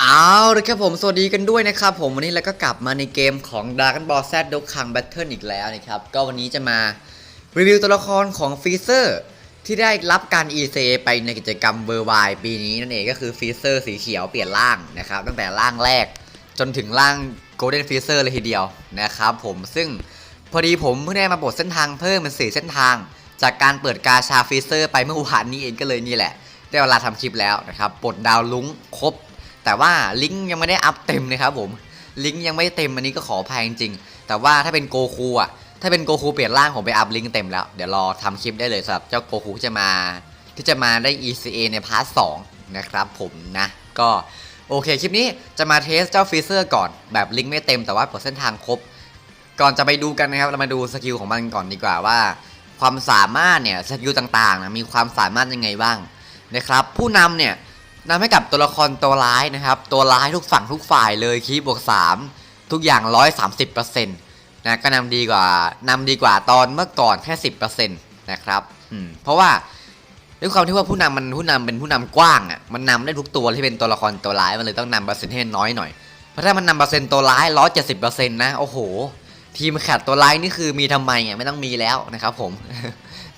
เอาลยครับผมสวัสดีกันด้วยนะครับผมวันนี้เราก็กลับมาในเกมของ Dragon Ball Z Dokkan Battle อีกแล้วนะครับ ก็วันนี้จะมารีวิวตัวละครของฟีเซอร์ที่ได้รับการ ECA ไปในกิจกรรมเบอร์วายปีนี้นั่นเองก็คือฟีเซอร์สีเขียวเปลี่ยนร่างนะครับ ตั้งแต่ร่างแรกจนถึงร่าง Golden Freezer เลยทีเดียวนะครับผมซึ่งพอดีผมเพิ่งได้มาบดเส้นทางเพิ่มเป็นสี่เส้นทาง จากการเปิดกาชาฟีเซอร์ไปเมื่อวานนี้เองก็เลยนี่แหละ ได้เวลาทำคลิปแล้วนะครับปลดดาวลุ้งครบ แต่ว่าลิงก์ยังไม่ได้อัพเต็มนะครับผมลิงก์ยังไม่เต็มอันนี้ก็ขออภัยจริงๆแต่ว่าถ้าเป็นโกคูอะถ้าเป็นโกคูเปลี่ยนร่างผมไปอัพลิงก์เต็มแล้วเดี๋ยวรอทำคลิปได้เลยสำหรับเจ้าโกคูที่จะมาที่จะมาได้ ECA ในพาร์ทสองนะครับผมนะก็โอเคคลิปนี้จะมาเทสเจ้าฟีเซอร์ก่อนแบบลิงก์ไม่เต็มแต่ว่าเปิดเส้นทางครบ ก่อนจะไปดูกันนะครับเรามาดูสกิลของมันก่อนดีกว่าว่า ความสามารถเนี่ยสกิลต่างๆนะมีความสามารถยังไงบ้างนะครับผู้นำเนี่ย นำให้กับตัวละครตัวร้ายนะครับ ตัวร้ายทุกฝั่งทุกฝ่ายเลยคีบวก 3 ทุกอย่าง 130%นะก็นำดีกว่านำดีกว่าตอนเมื่อก่อนแค่ 10%นะครับอืมเพราะว่าด้วยความที่ว่าผู้นำมันผู้นำเป็นผู้นำกว้างอะมันนำได้ทุกตัวที่เป็นตัวละครตัวร้ายมันเลยต้องนำเปอร์เซ็นต์ให้น้อยหน่อยเพราะถ้ามันนำเปอร์เซ็นต์ตัวร้าย170%นะโอ้โห ทีมแคทตัวร้ายนี่คือมีทำไมอะไม่ต้องมีแล้วนะครับผม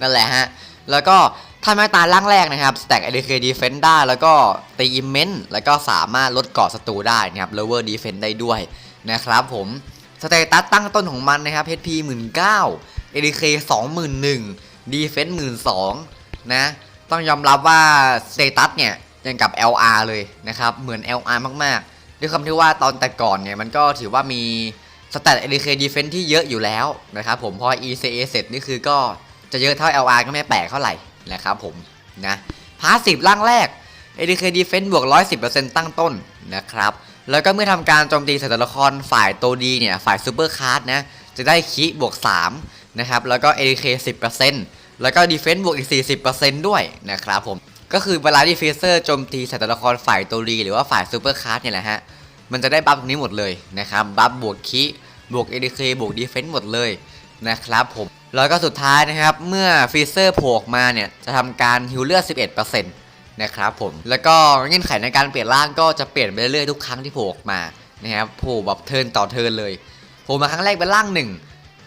นั่นแหละฮะแล้วก็ ถ้าแม้ตาล่างแรกนะครับ Stack ADK Defense ได้ แล้วก็ตี Immense แล้วก็สามารถลดเกาะศัตรูได้นะครับ Lower Defense ได้ด้วยนะครับผม สเตตัสตั้งต้นของมันนะครับ HP 19,000 ADK 21,000 Defense 12,000 นะ ต้องยอมรับว่าสเตตัสเนี่ยยังกับ LR เลยนะครับ เหมือน LR มากๆ ด้วยคำที่ว่าตอนแต่ก่อนเนี่ยมันก็ถือว่ามีสแตท ADK Defense ที่เยอะอยู่แล้วนะครับผม พอ ECA เสร็จนี่คือก็จะเยอะเท่า LR ก็ไม่แปลกเท่าไหร่ นะครับผมนะพาสิบร่างแรก ADK Defense บวก 110%ตั้งต้นนะครับ แล้วก็เมื่อทำการโจมตีใส่ตัวละครฝ่ายตัวดีเนี่ย ฝ่ายซูเปอร์คาร์ดนะ จะได้คิบวก 3 นะครับ แล้วก็ ADK 10%แล้วก็ Defense บวกอีก 40%ด้วยนะครับผม ก็คือเวลาที่ฟีเซอร์โจมตีใส่ตัวละครฝ่ายตัวดี หรือว่าฝ่ายซูเปอร์คาร์ดเนี่ยแหละฮะ มันจะได้บัฟตรงนี้หมดเลยนะครับ บัฟบวกคิบวก ADK บวก Defense หมดเลย นะครับผมแล้วก็สุดท้ายนะครับ เมื่อฟีเซอร์โผล่มาเนี่ย จะทำการฮิวเลือด 11%นะครับผม แล้วก็เงื่อนไขในการเปลี่ยนร่างก็จะเปลี่ยนไปเรื่อยๆทุกครั้งที่โผล่ออกมานะครับโผล่แบบเทินต่อเทินเลยโผล่มาครั้งแรกเป็นร่างหนึ่ง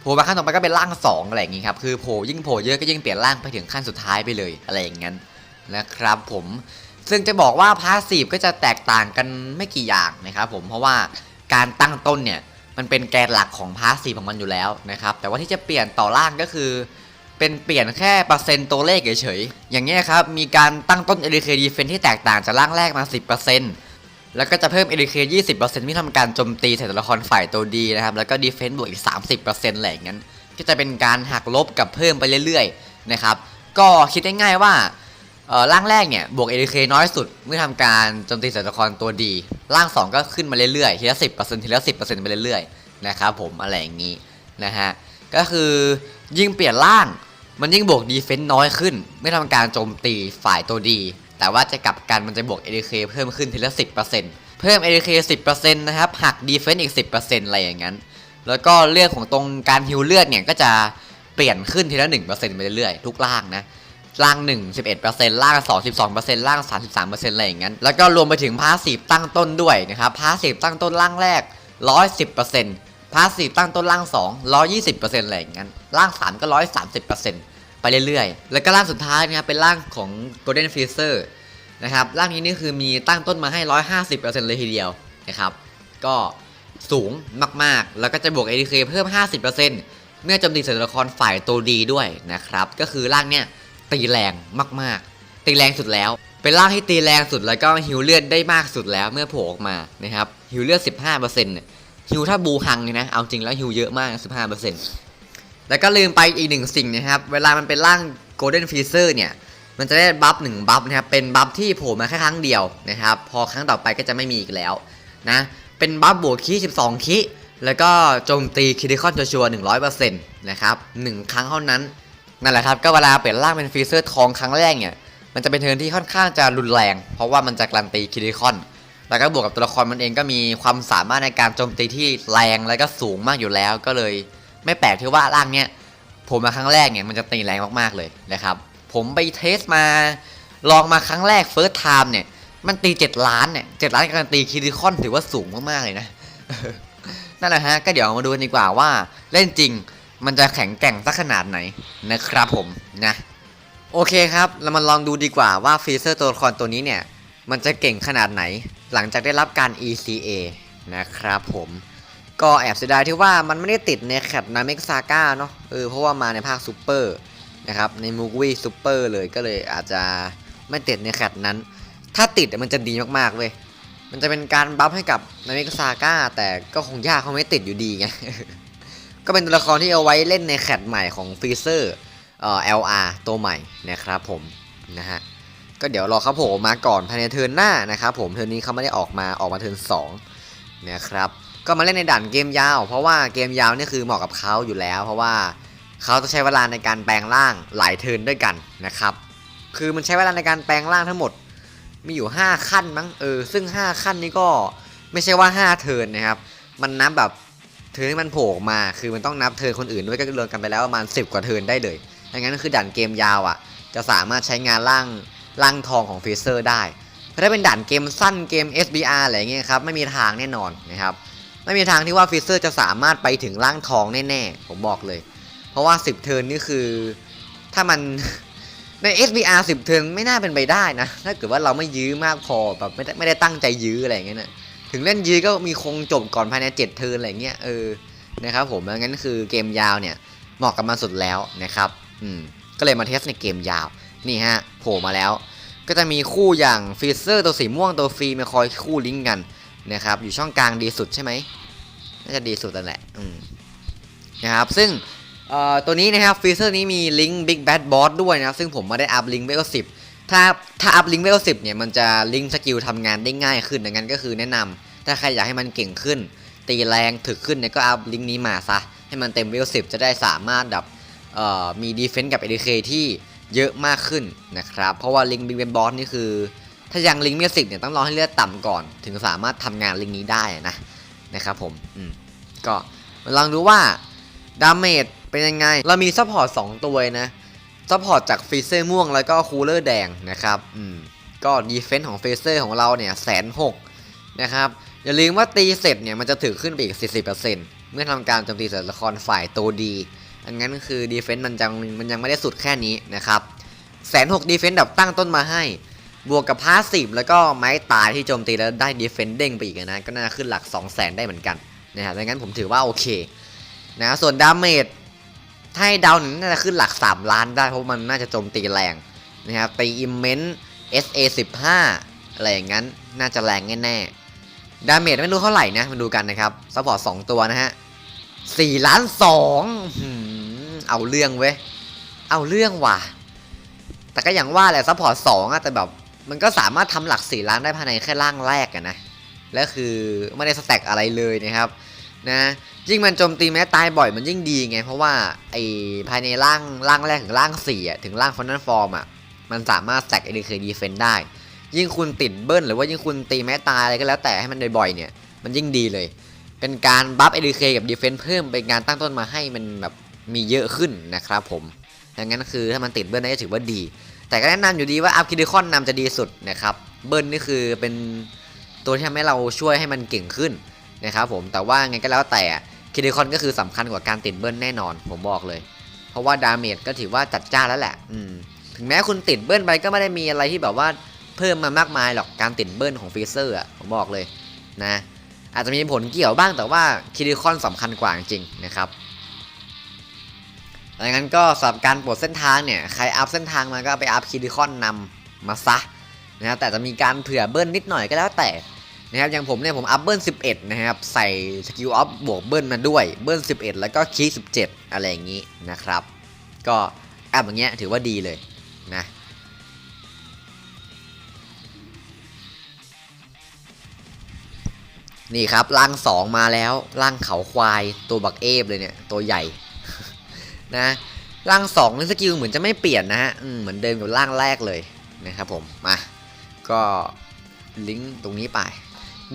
โผล่มาครั้งต่อไปก็เป็นร่างสองอะไรอย่างงี้ครับคือโผล่ยิ่งโผล่เยอะก็ยิ่งเปลี่ยนร่างไปถึงขั้นสุดท้ายไปเลยอะไรอย่างนั้นนะครับผมซึ่งจะบอกว่าพาสซีฟก็จะแตกต่างกันไม่กี่อย่างนะครับผมเพราะว่าการตั้งต้นเนี่ย มันเป็นแกนหลักของพาสซีฟของมันอยู่แล้วนะครับ แต่ว่าที่จะเปลี่ยนต่อร่างก็คือ เป็นเปลี่ยนแค่เปอร์เซ็นต์ตัวเลขเฉยๆ อย่างเงี้ยครับ มีการตั้งต้น ADK Defense ที่แตกต่างจากร่างแรกมา 10%แล้วก็จะเพิ่ม ADK 20%ที่ทำการโจมตีใส่ตัวละครฝ่ายตัวดีนะครับ แล้วก็ Defense บวกอีก 30%อะไรอย่างนั้นก็จะเป็นการหักลบกับเพิ่มไปเรื่อยๆ นะครับ ก็คิดง่ายๆว่า ร่างแรกเนี่ยบวก ADK น้อยสุดเมื่อทำการโจมตีส่ตัวละครตัวดี ร่าง 2 ก็ขึ้นมาเรื่อยๆทีละ10%ทีละ10%ไปเรื่อยๆนะครับผมอะไรอย่างนี้นะฮะก็คือยิ่งเปลี่ยนร่างมันยิ่งบวกดีเฟนต์น้อยขึ้น ไม่ทำการโจมตีฝ่ายตัวดี แต่ว่าจะกลับกันมันจะบวก ADK เคเพิ่มขึ้นทีละ10%เพิ่ม ADK 10%นะครับหักดีเฟนต์อีก10%อะไรอย่างนั้น แล้วก็เรื่องของตรงการฮิวเลือดเนี่ยก็จะเปลี่ยนขึ้นทีละ1%ไปเรื่อยๆทุกล่างนะ ล่าง 1 11%ล่าง 2 12%ล่าง 33%อะไรอย่างนั้นแล้วก็รวมไปถึงพาสซีฟตั้งต้นด้วยนะครับพาสซีฟตั้งต้นล่างแรก 110%พาสซีฟตั้งต้นล่าง 2 120%อะไรอย่างนั้นล่าง 3 ก็ 130%ไปเรื่อยๆ แล้วก็ล่างสุดท้ายนะครับเป็นล่างของ Golden Freezer นะครับล่างนี้นี่คือมีตั้งต้นมาให้ 150%เลยทีเดียวนะครับก็สูงมากๆ แล้วก็จะบวก ADK เพิ่ม 50%เมื่อโจมตีใส่ตัวละครฝ่ายตัวดีด้วยนะครับ ก็คือร่างเนี้ย ตีแรงมากๆ ตีแรงสุดแล้ว เป็นร่างที่ตีแรงสุดแล้วก็ฮิวเลือดได้มากสุดแล้วเมื่อโผล่ออกมานะครับฮิวเลือด 15%เนี่ยฮิวถ้าบูฮังเนี่ยนะเอาจริงแล้วฮิวเยอะมาก 15%แล้วก็ลืมไปอีกหนึ่งสิ่งนะครับ เวลามันเป็นร่าง Golden Freezer เนี่ยมันจะได้บัฟหนึ่งบัฟนะครับเป็นบัฟที่โผล่มาแค่ครั้งเดียวนะครับพอครั้งต่อไปก็จะไม่มีอีกแล้วนะเป็นบัฟบวกคี12คีแล้วก็โจมตีคิดิคอนชัวร์100%นะครับหนึ่งครั้งเท่านั้น นั่นแหละครับก็เวลาเปลี่ยนร่างเป็นฟรีเซอร์ทองครั้งแรกเนี่ยมันจะเป็นเทิร์นที่ค่อนข้างจะรุนแรง เพราะว่ามันจะการันตีคิดิคอน แล้วก็บวกกับตัวละครมันเองก็มีความสามารถในการโจมตีที่แรงแล้วก็สูงมากอยู่แล้ว ก็เลยไม่แปลกที่ว่าร่างเนี้ยผมมาครั้งแรกเนี่ยมันจะตีแรงมากๆเลยนะครับผมไปเทสมาลองมาครั้งแรกเฟิร์สไทม์เนี่ยมันตีเจ็ดล้านเนี่ยเจ็ดล้านการันตีคิริคอนถือว่าสูงมากๆเลยนะนั่นแหละฮะก็เดี๋ยวมาดูกันดีกว่าว่าเล่นจริง มันจะแข็งแกร่งสักขนาดไหนนะครับผมนะโอเคครับ เรามาลองดูดีกว่าว่าฟีเซอร์ตัวละครตัวนี้เนี่ย มันจะเก่งขนาดไหน หลังจากได้รับการ ECA นะครับผม ก็แอบเสียดายที่ว่ามันไม่ได้ติดในแคปนาเมกซาก้าเนาะเออเพราะว่ามาในภาคซูเปอร์นะครับ ในมูวี่ซูเปอร์เลยก็เลยอาจจะไม่ติดในแคปนั้น ถ้าติดมันจะดีมากๆเว้ยมันจะเป็นการบัฟให้กับนาเมกซาก้าแต่ก็คงยากเขาไม่ติดอยู่ดีไง ก็เป็นตัวละครที่เอาไว้เล่นในแคตใหม่ของฟรีเซอร์เอ่อ LR ตัวใหม่นะครับผมนะฮะก็เดี๋ยวรอเขาโผล่มาก่อนภายในเทิร์นหน้านะครับผมเทิร์นนี้เขาไม่ได้ออกมาออกมาเทิร์นสองนะครับก็มาเล่นในด่านเกมยาว เพราะว่าเกมยาวนี่คือเหมาะกับเขาอยู่แล้ว เพราะว่าเขาจะใช้เวลาในการแปลงร่างหลายเทิร์นด้วยกันนะครับคือมันใช้เวลาในการแปลงร่างทั้งหมดมีอยู่ 5 ขั้นมั้งเออซึ่ง 5 ขั้นนี้ก็ไม่ใช่ว่า 5 เทิร์นนะครับ มันนับแบบ เทิร์นที่มันโผล่มาคือมันต้องนับเทิร์นคนอื่นด้วยก็รวมกันไปแล้วประมาณ 10 กว่าเทิร์นได้เลยดังนั้นคือด่านเกมยาวอะ จะสามารถใช้งานร่างร่างทองของฟีเซอร์ได้ถ้าเป็นด่านเกมสั้นเกม SBR อะไรเงี้ยครับไม่มีทางแน่นอนนะครับไม่มีทางที่ว่าฟีเซอร์จะสามารถไปถึงร่างทองแน่ๆ ผมบอกเลย เพราะว่า 10 เทิร์นนี่คือ ถ้ามันใน SBR 10 เทิร์นไม่น่าเป็นไปได้นะ ถ้าเกิดว่าเราไม่ยื้อมากพอแบบไม่ได้ไม่ได้ตั้งใจยื้ออะไรอย่างเงี้ยนะ ถึงเล่นยื้อก็มีคงจบก่อนภายใน 7 เทิร์นอะไรเงี้ยเออนะครับผมงั้นคือเกมยาวเนี่ยเหมาะกับมันสุดแล้วนะครับอืมก็เลยมาเทสในเกมยาวนี่ฮะโผล่มาแล้ว ก็จะมีคู่อย่างฟีเซอร์ตัวสีม่วงตัวฟรีมาคอยคู่ลิงก์กันนะครับอยู่ช่องกลางดีสุดใช่ไหมน่าจะดีสุดนั่นแหละอืมนะครับซึ่งเอ่อตัวนี้นะครับฟีเซอร์นี้มีลิงก์ Big Bad Boss ด้วยนะครับซึ่งผมม่ได้อัพลิงก์เวลสิบ ถ้าถ้าอัพลิงเวลสิบเนี่ยมันจะลิงสกิลทำงานได้ง่ายขึ้นดังนั้นก็คือแนะนำถ้าใครอยากให้มันเก่งขึ้น ตีแรงถึกขึ้นเนี่ยก็อัพลิงนี้มาซะให้มันเต็มเวลสิบจะได้สามารถแบบเอ่อมีดีเฟนส์กับ ADK ที่เยอะมากขึ้นนะครับ เพราะว่าลิงก์ Big Bad Boss นี่คือ ถ้ายังลิงก์เวลสิบเนี่ยต้องรอให้เลือดต่ำก่อน ถึงสามารถทำงานลิงนี้ได้นะนะครับผมอืมก็มาลองดูว่าดาเมจเป็นยังไง เรามีซัพพอร์ต2ตัวนะ ซัพพอร์ตจากฟีเซอร์ม่วงแล้วก็คูลเลอร์แดงนะครับอืมก็ดีเฟนส์ของฟีเซอร์ของเราเนี่ยแสนหกนะครับอย่าลืมว่าตีเสร็จเนี่ยมันจะถือขึ้นไปอีก 40%เมื่อทำการโจมตีตัวละครฝ่ายตัวดี อันนั้นคือดีเฟนส์มันยังมันยังไม่ได้สุดแค่นี้นะครับแสนหกดีเฟนส์แบบตั้งต้นมาให้ บวกกับพาสซีฟแล้วก็ไม้ตายที่โจมตีแล้วได้ดีเฟนส์เด้งไปอีกนะ ก็น่าขึ้นหลัก 2 0 0 0 0 0 ได้เหมือนกันนะครับดังนั้นผมถือว่าโอเคนะส่วนดาเมจ ถ้าให้เดาวหนึ่งน่าจะขึ้นหลัก 3 ล้านได้เพราะมันน่าจะโจมตีแรงนะครับตีอิมเมนต์ SA 15อะไรอย่างนั้น น่าจะแรงแน่ๆดาเมจไม่รู้เท่าไหร่นะมาดูกันนะครับซัพพอร์ต2ตัวนะฮะ4ล้าน2เอาเรื่องเว้ย เอาเรื่องว่ะ แต่ก็อย่างว่าแหละซัพพอร์ต2อะแต่แบบ มันก็สามารถทำหลัก4ล้านได้ภายในแค่ร่างแรกอะนะ และคือไม่ได้สแต็กอะไรเลยนะครับ นะ ยิ่งมันโจมตีแม้ตายบ่อยมันยิ่งดีไง เพราะว่าไอภายในร่างร่างแรกถึงร่าง4อะถึงร่างฟอนนันฟอร์มอะมันสามารถแตกเอเดีเคดีเฟนได้ ยิ่งคุณติดเบิ้ลหรือว่ายิ่งคุณตีแม้ตายอะไรก็แล้วแต่ให้มันบ่อยๆเนี่ย มันยิ่งดีเลย เป็นการบัฟเอเดเคกับดีเฟนเพิ่มเป็นการตั้งต้นมาให้มันแบบมีเยอะขึ้นนะครับผมดังนั้นคือถ้ามันติดเบิ้ลได้ถือว่าดี แต่ก็แนะนำอยู่ดีว่าอัพคิดิคอนนำจะดีสุดนะครับ เบิ้ลนี่คือเป็นตัวที่ทำให้เราช่วยให้มันเก่งขึ้น นะครับผมแต่ว่าไงก็แล้วแต่คิดิคอนก็คือสำคัญกว่าการติดเบิ้ลแน่นอน ผมบอกเลย เพราะว่าดาเมจก็ถือว่าจัดจ้านแล้วแหละ อืมถึงแม้คุณติดเบิ้ลไปก็ไม่ได้มีอะไรที่แบบว่าเพิ่มมามากมายหรอกการติดเบิ้ลของฟีเซอร์อะผมบอกเลยนะ อาจจะมีผลเกี่ยวบ้างแต่ว่าคิดิคอนสำคัญกว่าจริงๆนะครับดังนั้นก็สำหรับการปลดเส้นทางเนี่ยใครอัพเส้นทางมาก็ไปอัพคิดิคอนนำมาซะนะแต่จะมีการเผื่อเบิ้ลนิดหน่อยก็แล้วแต่ นะครับอย่างผมเนี่ยผมอัพเบิล11 นะครับ ใส่สกิลออฟบวกเบิลมาด้วยเบิล11 แล้วก็คีย17 อะไรอย่างนี้นะครับ ก็อัพอย่างเงี้ยถือว่าดีเลยนะนี่ครับร่าง2มาแล้วร่างเขาควายตัวบักเอฟเลยเนี่ยตัวใหญ่นะร่าง2นี่สกิลเหมือนจะไม่เปลี่ยนนะฮะเหมือนเดิมกับร่างแรกเลยนะครับผมมาก็ลิงก์ตรงนี้ไป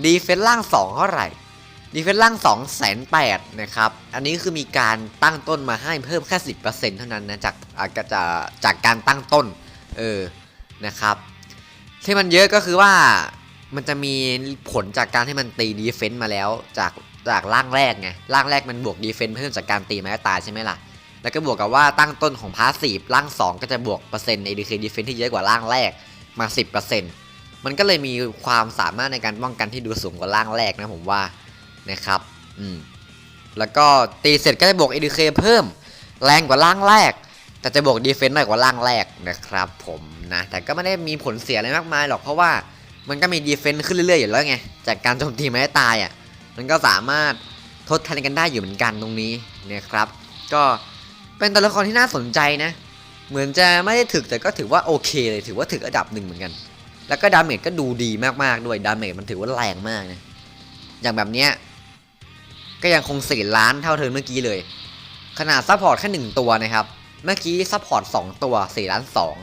ดีเฟนล่าง 2 เท่าไหร่ดีเฟนล่าง2แสนแปดนะครับ อันนี้คือมีการตั้งต้นมาให้เพิ่มแค่10%เท่านั้นนะจากอาจจากการตั้งต้น เออ นะครับ ที่มันเยอะก็คือว่ามันจะมีผลจากการที่มันตีดีเฟนต์มาแล้วจากจากร่างแรกไงร่างแรกมันบวกดีเฟนต์เพิ่มจากการตีไม้ตายใช่ไหมล่ะ แล้วก็บวกกับว่าตั้งต้นของพาสีฟร่าง 2 ก็จะบวกเปอร์เซ็นต์ในดีเคดีเฟนต์ที่เยอะกว่าร่างแรกมา 10% มันก็เลยมีความสามารถในการป้องกันที่ดูสูงกว่าร่างแรกนะผมว่านะครับ อืม แล้วก็ตีเสร็จก็จะบวก ADK เพิ่มแรงกว่าร่างแรก แต่จะบวกดีเฟนต์หน่อยกว่าร่างแรกนะครับผมนะ แต่ก็ไม่ได้มีผลเสียอะไรมากมายหรอกเพราะว่ามันก็มีดีเฟนต์ขึ้นเรื่อยๆอยู่แล้วไง จากการโจมตีไม้ตายอะ มันก็สามารถทดแทนกันได้อยู่เหมือนกันตรงนี้นะครับ ก็เป็นตัวละครที่น่าสนใจนะ เหมือนจะไม่ได้ถึกแต่ก็ถือว่าโอเคเลย ถือว่าถึกอันดับหนึ่งเหมือนกัน แล้วก็ดาเมจก็ดูดีมากๆด้วยดาเมจมันถือว่าแรงมากนะอย่างแบบเนี้ยก็ยังคงสี่ล้านเท่าเทิร์นเมื่อกี้เลย ขนาดซัพพอร์ตแค่หนึ่งตัวนะครับ เมื่อกี้ซัพพอร์ตสองตัว4ล้านสอง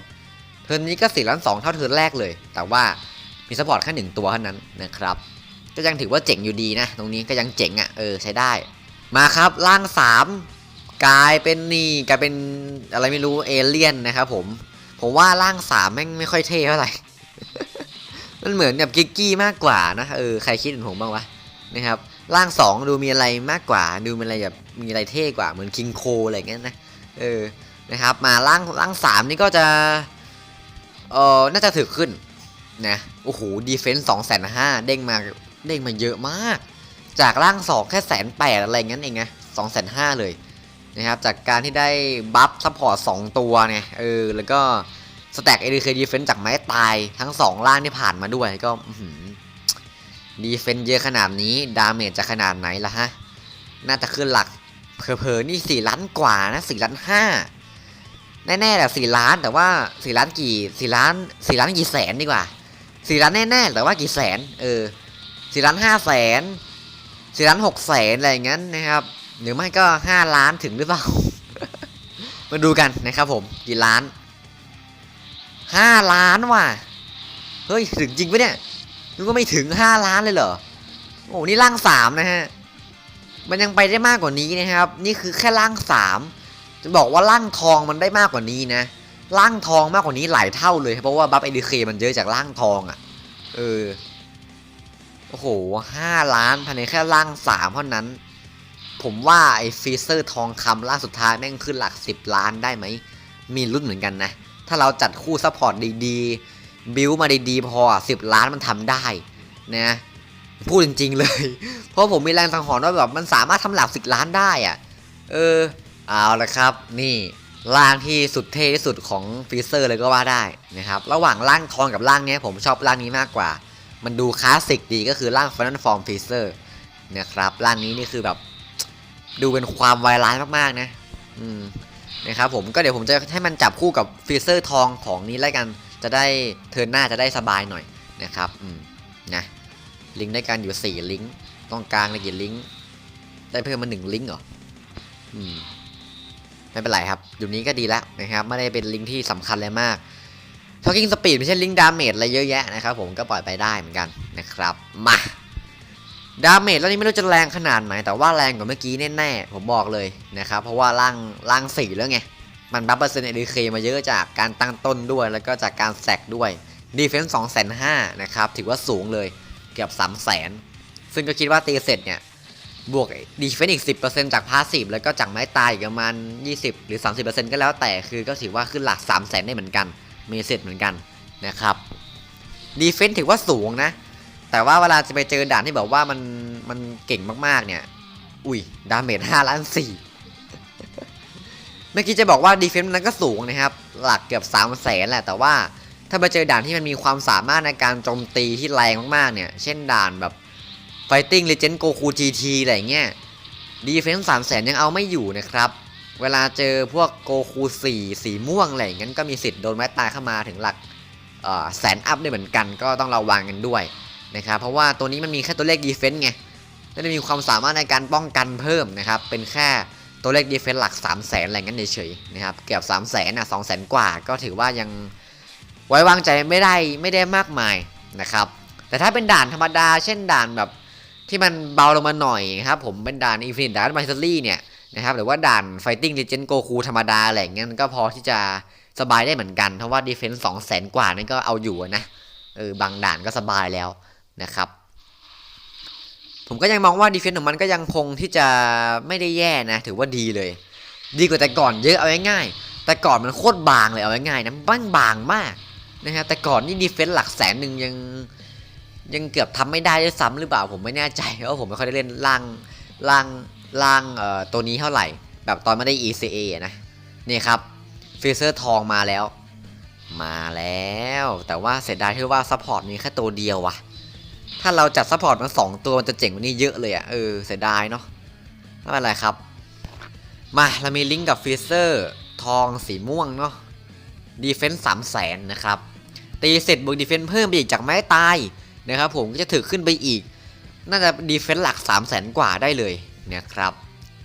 เทิร์นนี้ก็4ล้านสองเท่าเทิร์นแรกเลย แต่ว่ามีซัพพอร์ตแค่หนึ่งตัวเท่านั้นนะครับก็ยังถือว่าเจ๋งอยู่ดีนะ ตรงนี้ก็ยังเจ๋งอะ่ะเออใช้ได้ มาครับร่างสามกลายเป็นนี่กลายเป็นอะไรไม่รู้เอเลี่ยนนะครับผม ผมว่าร่างสามแม่งไม่ค่อยเท่เท่าไหร่ มันเหมือนแบบกิกกี้มากกว่านะเออใครคิดเหมือนผมบ้างวะนะครับร่างสองดูมีอะไรมากกว่า ดูมีอะไรแบบมีอะไรเท่กว่าเหมือนคิงโคอะไรเงี้ยนะเออนะครับมาร่างร่างสามนี่ก็จะเออน่าจะถึกขึ้นนะโอ้โหดีเฟนส์สองแสนห้าเด้งมาเด้งมาเยอะมาก จากร่างสองแค่แสนแปดอะไรเงั้นเองนะสองแสนห้าเลยนะครับจากการที่ได้บัฟซัพพอร์ตสองตัวเนี่ยเออแล้วก็ สแต็กเอดีเคดีเฟนจากไม้ตายทั้งสองล่างที่ผ่านมาด้วยก็ดีเฟนเยอะขนาดนี้ ดาเมจจะขนาดไหนล่ะฮะ น่าจะขึ้นหลักเพอๆนี่สี่ล้านกว่านะสี่ล้านห้าแน่ๆแหละสี่ล้านแต่ว่าสี่ล้านกี่สี่ล้านสี่ล้านกี่แสนดีกว่าสี่ล้านแน่ๆแต่ว่ากี่แสน เออสี่ล้านห้าแสนสี่ล้านหกแสนอะไรอย่างนั้นนะครับ หรือไม่ก็ห้าล้านถึงหรือเปล่า มาดูกันนะครับผมกี่ล้าน ห้าล้านว่ะ เฮ้ย ถึงจริงปะเนี่ยนึกว่าไม่ถึงห้าล้านเลยเหรอ โอ้นี่ร่างสามนะฮะ มันยังไปได้มากกว่านี้นะครับ นี่คือแค่ร่างสามจะบอกว่าร่างทองมันได้มากกว่านี้นะร่างทองมากกว่านี้หลายเท่าเลยเพราะว่าบัฟเอดีเคมันเยอะจากร่างทองอะ่ะ เออ โอ้โหห้าล้านภายในแค่ร่างสามเท่านั้น ผมว่าไอ้ฟีเซอร์ทองคำล่างสุดท้ายแม่งขึ้นหลักสิบล้านได้ไหม มีรุ่นเหมือนกันนะ ถ้าเราจัดคู่ซัพพอร์ตดีๆ บิวมาดีๆ พอสิบล้านมันทำได้นะพูดจริง ๆ เลย เพราะผมมีแรงสังหรณ์ว่าแบบมันสามารถทำหลักสิบล้านได้อะเออ เอาละครับ นี่ร่างที่สุดเท่ที่สุดของฟีเซอร์เลยก็ว่าได้นะครับ ระหว่างร่างทองกับร่างนี้ผมชอบร่างนี้มากกว่า มันดูคลาสสิกดีก็คือร่างฟันนัลฟอร์มฟีเซอร์นะครับร่างนี้นี่คือแบบ ดูเป็นความไวรัสมากๆนะ อืม นะครับผมก็เดี๋ยวผมจะให้มันจับคู่กับฟีเซอร์ทองของนี้แล้วกันจะได้เทิร์นหน้าจะได้สบายหน่อยนะครับอืมนะลิงก์ได้กันอยู่ 4 ลิงก์ตรงกลางได้กี่ลิงก์ได้เพิ่มมา 1 ลิงก์เหรออืมไม่เป็นไรครับอยู่นี้ก็ดีแล้วนะครับไม่ได้เป็นลิงก์ที่สำคัญเลยมาก Talking Speed ไม่ใช่ลิงก์ดาเมจอะไรเยอะแยะนะครับผมก็ปล่อยไปได้เหมือนกันนะครับมา ดาเมจแล้วนี่ไม่รู้จะแรงขนาดไหน แต่ว่าแรงกว่าเมื่อกี้แน่ๆ ผมบอกเลยนะครับ เพราะว่าร่างร่างสี่แล้วไง มันบัฟเปอร์เซ็นต์เอดีเคมาเยอะจากการตั้งต้นด้วย แล้วก็จากการแซกด้วยดีเฟนส์สองแสนห้านะครับ ถือว่าสูงเลยเกือบสามแสนซึ่งก็คิดว่าตีเสร็จเนี่ย บวกดีเฟนอีก 10%จากพาสซีฟแล้วก็จากไม้ตายอีกประมาณ 20 หรือ 30%ก็แล้วแต่คือก็ถือว่าขึ้นหลัก3 0 0แสนได้เหมือนกันมีเสร็จเหมือนกันนะครับดีเฟนถือว่าสูงนะ แต่ว่าเวลาจะไปเจอด่านที่แบบว่ามันมันเก่งมากๆเนี่ย อุ้ย ดาเมจ5ล้าน4เมื่อกี้จะบอกว่าดีเฟนต์นั้นก็สูงนะครับ หลักเกือบ3 0 0แสนแหละ แต่ว่าถ้าไปเจอด่านที่มันมีความสามารถในการโจมตีที่แรงมากๆเนี่ย เช่นด่านแบบ Fighting Legend Goku GT อะไรเงี้ยดีเฟนส์สามแสนยังเอาไม่อยู่นะครับ เวลาเจอพวกโกคูสี่สีม่วงอะไรอย่างนั้นก็มีสิทธิ์โดนแม้ตายเข้ามาถึงหลักแสนอัพได้เหมือนกันก็ต้องระวังกันด้วย นะครับเพราะว่าตัวนี้มันมีแค่ตัวเลขดีเฟนส์ไงไม่ได้มีความสามารถในการป้องกันเพิ่มนะครับเป็นแค่ตัวเลขดีเฟนส์หลัก 3 0 0แสนอะไรเงี้ยเฉยๆนะครับเกือบ3 0 0แสนอะสองแสนกว่าก็ถือว่ายังไว้วางใจไม่ได้ไม่ได้มากมายนะครับแต่ถ้าเป็นด่านธรรมดา เช่นด่านแบบที่มันเบาลงมาหน่อยครับผมเป็นด่านอีฟินด่านมาสเตอรี่เนี่ยนะครับหรือว่าด่าน Fighting Legend Goku ธรรมดาอะไรเงี้ยก็พอที่จะสบายได้เหมือนกันเพราะว่าดีเฟนส์สองแสนกว่านั่นก็เอาอยู่นะเออบางด่านก็สบายแล้ว นะครับ ผมก็ยังมองว่าดีเฟนต์ของมันก็ยังคงที่จะไม่ได้แย่นะ ถือว่าดีเลย ดีกว่าแต่ก่อนเยอะเอาง่ายๆแต่ก่อนมันโคตรบางเลยเอาง่ายๆนะบ้างบางมากนะฮะแต่ก่อนนี่ดีเฟนต์หลักแสนหนึ่งยังยังเกือบทำไม่ได้ด้วยซ้ำหรือเปล่าผมไม่แน่ใจเพราะผมไม่ค่อยได้เล่นล่างล่างล่างเอ่อตัวนี้เท่าไหร่ แบบตอนไม่ได้ ECA อะนะนี่ครับฟีเซอร์ทองมาแล้ว มาแล้ว แต่ว่าเสียดายที่ว่าซัพพอร์ตมีแค่ตัวเดียวว่ะ ถ้าเราจัดซัพพอร์ตมาสองตัวมันจะเจ๋งกว่านี้เยอะเลยอะเออเสียดายเนาะไม่เป็นไรครับ มาเรามีลิงก์กับฟีเซอร์ทองสีม่วงเนาะดีเฟนส์สามแสนนะครับ ตีเสร็จบวกดีเฟนส์เพิ่มไปอีกจากไม้ตายนะครับผมก็จะถือขึ้นไปอีก น่าจะดีเฟนส์หลัก3 0 0แสนกว่าได้เลยนะครับ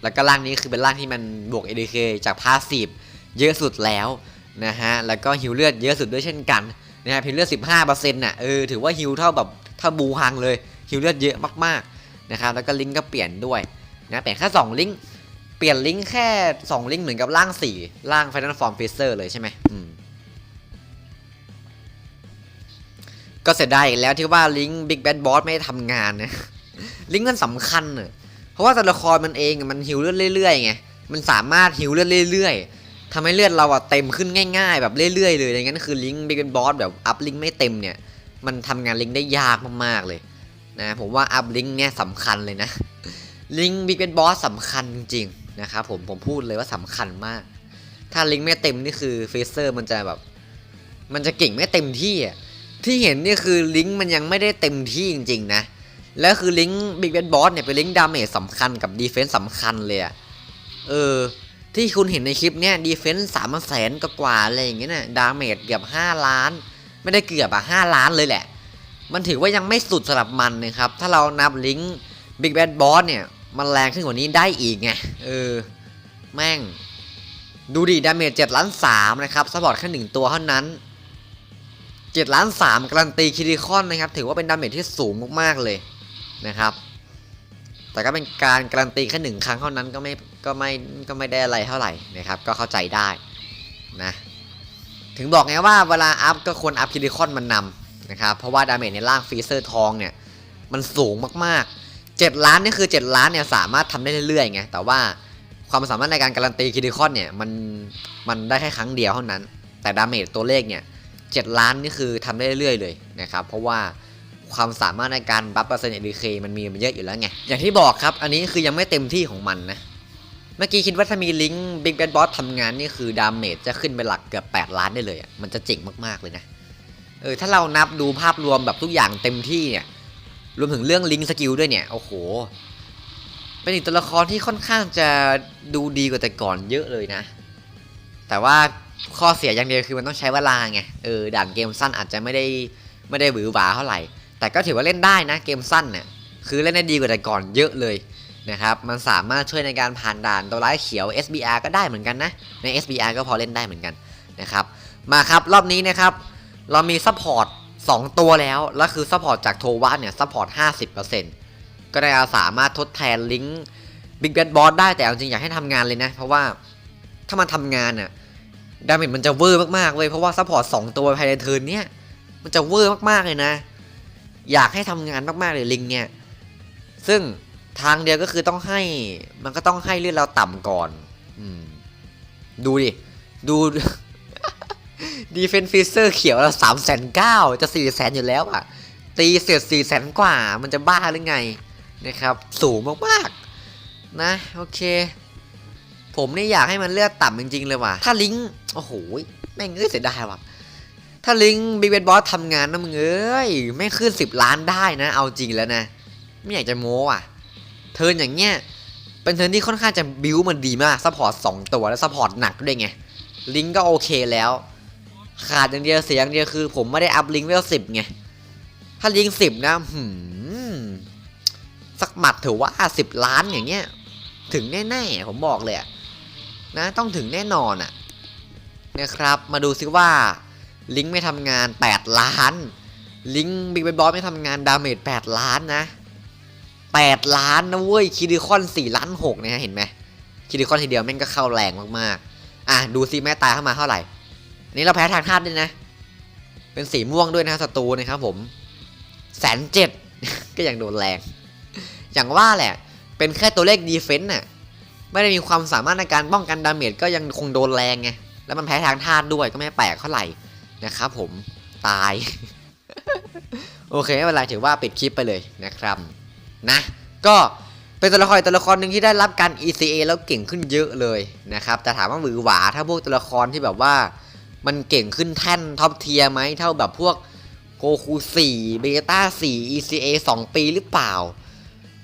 แล้วก็ร่างนี้คือเป็นร่างที่มันบวก ADK จากพาสซีฟเยอะสุดแล้วนะฮะ แล้วก็ฮิวเลือดเยอะสุดด้วยเช่นกันนะฮะฮิวเลือด 15%น่ะ เออ ถือว่าฮิวเท่าแบบ ถ้าบูฮังเลยฮิวเลือดเยอะมากๆนะครับแล้วก็ลิงก์ก็เปลี่ยนด้วยนะเปลี่ยนแค่2ลิงก์เปลี่ยนลิงก์แค่ 2 ลิงก์เหมือนกับร่าง4ร่าง Final Form Freezer เลยใช่ไหมอืมก็เสียดายอีกแล้วที่ว่าลิงก์ Big Bad Boss ไม่ทำงานนะลิงก์มันสำคัญเน่ะเพราะว่าตัวละครมันเองมันฮิวเลือดเรื่อยๆไงมันสามารถฮิวเลือดเรื่อยๆทำให้เลือดเราอะเต็มขึ้นง่าย ๆ แบบเรื่อยๆเลยอย่างนั้นคือลิงก์ Big Bad Boss แบบอัพลิงก์ไม่เต็มเนี่ย มันทำงานลิงก์ได้ยากมากๆเลยนะผมว่าอัพลิงก์เนี่ยสำคัญเลยนะ ลิงก์ Big Bad Boss สำคัญจริงๆนะครับผมผมพูดเลยว่าสำคัญมาก ถ้าลิงก์ไม่เต็มนี่คือเฟเซอร์มันจะแบบ มันจะเก่งไม่เต็มที่อะที่เห็นนี่คือลิงก์มันยังไม่ได้เต็มที่จริงๆนะแล้วคือลิงก์บิ๊กแบนบอสเนี่ยเป็นลิงก์ดาเมจสำคัญกับดีเฟนส์สำคัญเลยอะเออ ที่คุณเห็นในคลิปเนี่ยดีเฟนส์สามแสนกว่าอะไรอย่างเงี้ยนะดาเมจเกือบ5ล้าน ไม่ได้เกือบอะ5ล้านเลยแหละ มันถือว่ายังไม่สุดสำหรับมันนะครับ ถ้าเรานับลิงก์บิ๊กแบนบอสเนี่ย มันแรงขึ้นกว่านี้ได้อีกไง เออ แม่ง ดูดิดาเมจ7ล้าน3นะครับสปอร์ตแค่หนึ่งตัวเท่านั้น7ล้าน3การันตีคิริคอนนะครับ ถือว่าเป็นดาเมจที่สูงมากๆเลยนะครับ แต่ก็เป็นการการันตีแค่หนึ่งครั้งเท่านั้นก็ไม่ก็ไม่ก็ไม่ได้อะไรเท่าไหร่นะครับ ก็เข้าใจได้นะ ถึงบอกไงว่าเวลาอัพก็ควรอัพคิริคอนมันนำนะครับ เพราะว่าดาเมจในร่างฟรีเซอร์ทองเนี่ย มันสูงมากๆ 7 ล้านนี่คือ 7 ล้านเนี่ยสามารถทำได้เรื่อยๆไงแต่ว่าความสามารถในการการันตีคิริคอนเนี่ยมันมันได้แค่ครั้งเดียวเท่านั้น แต่ดาเมจตัวเลขเนี่ย7ล้านนี่คือทำได้เรื่อยๆเลยนะครับเพราะว่าความสามารถในการบัฟเปอร์เซ็นต์ ADK มันมีมันเยอะอยู่แล้วไงอย่างที่บอกครับอันนี้คือยังไม่เต็มที่ของมันนะ เมื่อกี้คิดว่าถ้ามีลิงก์ Big Bad Boss ทำงานนี่คือดาเมจจะขึ้นไปหลักเกือบ8ล้านได้เลยอะมันจะเจ๋งมากๆเลยนะเออถ้าเรานับดูภาพรวมแบบทุกอย่างเต็มที่เนี่ยรวมถึงเรื่องลิงก์สกิลด้วยเนี่ยโอ้โห เป็นอีกตัวละครที่ค่อนข้างจะดูดีกว่าแต่ก่อนเยอะเลยนะ แต่ว่าข้อเสียอย่างเดียวคือมันต้องใช้เวลาไงเออด่านเกมสั้นอาจจะไม่ได้ไม่ได้หวือหวาเท่าไหร่ แต่ก็ถือว่าเล่นได้นะเกมสั้นเนี่ยคือเล่นได้ดีกว่าแต่ก่อนเยอะเลย นะครับ มันสามารถช่วยในการผ่านด่านตัวร้ายเขียว SBR ก็ได้เหมือนกันนะ ใน SBR ก็พอเล่นได้เหมือนกันนะครับ มาครับรอบนี้นะครับ เรามีซัพพอร์ต2ตัวแล้ว แล้วคือซัพพอร์ตจากโทวะเนี่ยซัพพอร์ต 50%ก็ได้อาสามารถทดแทนลิงก์ Big Bad Boss ได้แต่จริงอยากให้ทำงานเลยนะ เพราะว่าถ้ามันทำงานน่ะดาเมจมันจะเวอร์มากๆเลยเพราะว่าซัพพอร์ตสองตัวภายในเทิร์นเนี้ยมันจะเวอร์มากๆเลยนะ อยากให้ทำงานมากๆเลยลิงเนี่ยซึ่ง ทางเดียวก็คือต้องให้ มันก็ต้องให้เลือดเราต่ำก่อน อืม ดูดิ ดูดีเฟนฟิเซอร์เขียวเราสามแสนเก้าจะสี่แสนอยู่แล้วอะ ตีเสียดสี่แสนกว่า มันจะบ้าหรือไงนะครับ สูงมากๆ นะ โอเค ผมนี่อยากให้มันเลือดต่ำจริง ๆ เลยว่ะ ถ้าลิงโอ้โหแม่งเอ้ยเสียดายว่ะ ถ้าลิงบิ๊กเบนบอสทำงานนะมึงเอ้ยไม่ขึ้น10ล้านได้นะ เอาจริงแล้วนะ ไม่อยากจะโม้ว่ะ เทิร์นอย่างเงี้ยเป็นเทิร์นที่ค่อนข้างจะบิวมันดีมากซัพพอร์ต2ตัวแล้วซัพพอร์ตหนักด้วยไงลิงก์ก็โอเคแล้ว ขาดอย่างเดียวเสียอย่างเดียวคือ ผมไม่ได้อัพลิงก์เวลสิบไงถ้าลิงก์สิบนะหืมสักหมัดถือว่าสิบล้านอย่างเงี้ย ถึงแน่ๆผมบอกเลยนะ ต้องถึงแน่นอนอะนะครับ มาดูซิว่าลิงก์ไม่ทำงาน 8 ล้าน ลิงก์บิ๊กเบนบอสไม่ทำงานดาเมจ8ล้านนะ 8 ล้านนะเว้ยคิริคอน4ล้าน6นะฮะเห็นไหมคิริคอนทีเดียวแม่งก็เข้าแรงมากๆ อะดูซิแม่ตายเข้ามาเท่าไหร่อันนี้เราแพ้ทางธาตุด้วยนะ เป็นสีม่วงด้วยนะศัตรูนะครับผมแสนเจ็ดก็ยังโดนแรง อย่างว่าแหละ เป็นแค่ตัวเลขดีเฟนต์น่ะไม่ได้มีความสามารถในการป้องกันดาเมจก็ยังคงโดนแรงไงแล้วมันแพ้ทางธาตุด้วยก็ไม่แปลกเท่าไหร่นะครับผมตาย โอเคไม่เป็นไรถือว่าปิดคลิปไปเลยนะครับ นะ ก็เป็นตัวละครตัวละครหนึ่งที่ได้รับการ ECA แล้วเก่งขึ้นเยอะเลยนะครับแต่ถามว่าหวือหวาถ้าพวกตัวละครที่แบบว่า มันเก่งขึ้นแท่นท็อปเทียไหมเท่าแบบพวกโกคู4เบต้า4 ECA 2 ปีหรือเปล่า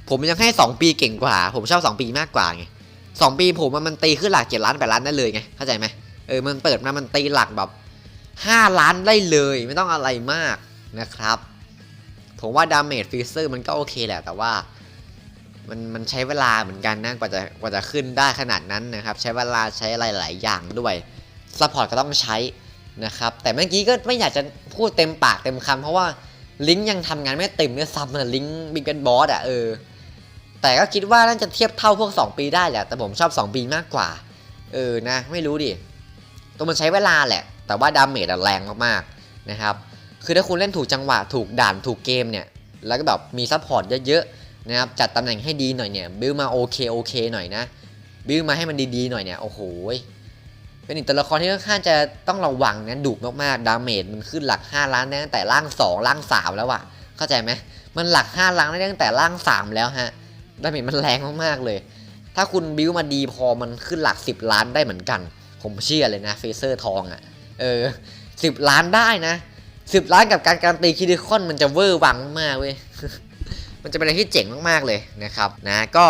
ผมยังให้ 2 ปีเก่งกว่า ผมชอบ 2 ปีมากกว่าไง2ปีผมมันตีขึ้นหลักเจ็ดล้านแปดล้านได้เลยไงเข้าใจไหมเออมันเปิดมามันตีหลักแบบ 5 ล้านได้เลย ไม่ต้องอะไรมากนะครับ ผมว่าดาเมจฟีเซอร์มันก็โอเคแหละ แต่ว่ามันมันใช้เวลาเหมือนกันนะกว่าจะกว่าจะขึ้นได้ขนาดนั้นนะครับ ใช้เวลาใช้อะไรหลายอย่างด้วยซัพพอร์ตก็ต้องใช้นะครับ แต่เมื่อกี้ก็ไม่อยากจะพูดเต็มปากเต็มคำเพราะว่าลิงก์ยังทำงานไม่เต็มด้วยซ้ำนะลิงก์บิ๊กแบนบอสอะเออแต่ก็คิดว่าน่าจะเทียบเท่าพวก 2 ปีได้แหละ แต่ผมชอบ 2 ปีมากกว่า เออนะ ไม่รู้ดิตัวมันใช้เวลาแหละ แต่ว่าดาเมจอะแรงมากๆนะครับ คือถ้าคุณเล่นถูกจังหวะถูกด่านถูกเกมเนี่ย แล้วก็แบบมีซัพพอร์ตเยอะๆนะครับ จัดตำแหน่งให้ดีหน่อยเนี่ย บิลมาโอเคโอเคหน่อยนะ บิลมาให้มันดีๆหน่อยเนี่ย โอ้โห เป็นอีกตัวละครที่ค่อนข้างจะต้องระวังนะดุมากๆ ดาเมจมันขึ้นหลัก 5 ล้านได้ตั้งแต่ร่าง2ร่าง 3 แล้วอะเข้าใจไหม มันหลัก 5 ล้านได้ตั้งแต่ร่าง 3 แล้วฮะ ดาเมจมันแรงมากๆเลย ถ้าคุณบิวมาดีพอมันขึ้นหลัก 10 ล้านได้เหมือนกัน ผมเชื่อเลยนะ เฟเซอร์ทองอะ่ะเออ 10 ล้านได้นะ 10ล้านกับการการันตีคิดิคอนมันจะเวอร์วังมากเว้ย มันจะเป็นอะไรที่เจ๋งมากๆเลยนะครับนะก็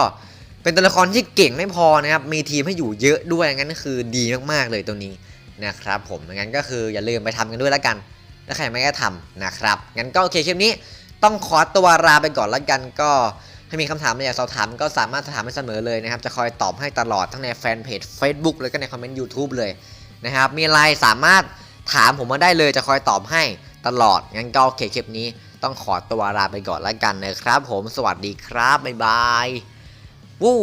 เป็นตัวละครที่เก่งไม่พอนะครับ มีทีมให้อยู่เยอะด้วยงั้นก็คือดีมากๆเลยตัวนี้นะครับผมงั้นก็คืออย่าลืมไปทำกันด้วยแล้วกันถ้าใครไม่ได้ทำนะครับงั้นก็โอเคคลิปนี้ต้องขอตัวลาไปก่อนแล้วกันก็ถ้ามีคำถามอะไรอยากสอบถามก็สามารถถามได้เสมอเลยนะครับ จะคอยตอบให้ตลอดทั้งในแฟนเพจ Facebook แล้วก็ในคอมเมนต์ YouTube เลยนะครับ มีอะไรสามารถ ถามผมมาได้เลยจะคอยตอบให้ตลอด งั้นก็โอเคคลิปนี้ต้องขอตัวลาไปก่อนแล้วกันนะครับ ผมสวัสดีครับ บ๊ายบาย วู้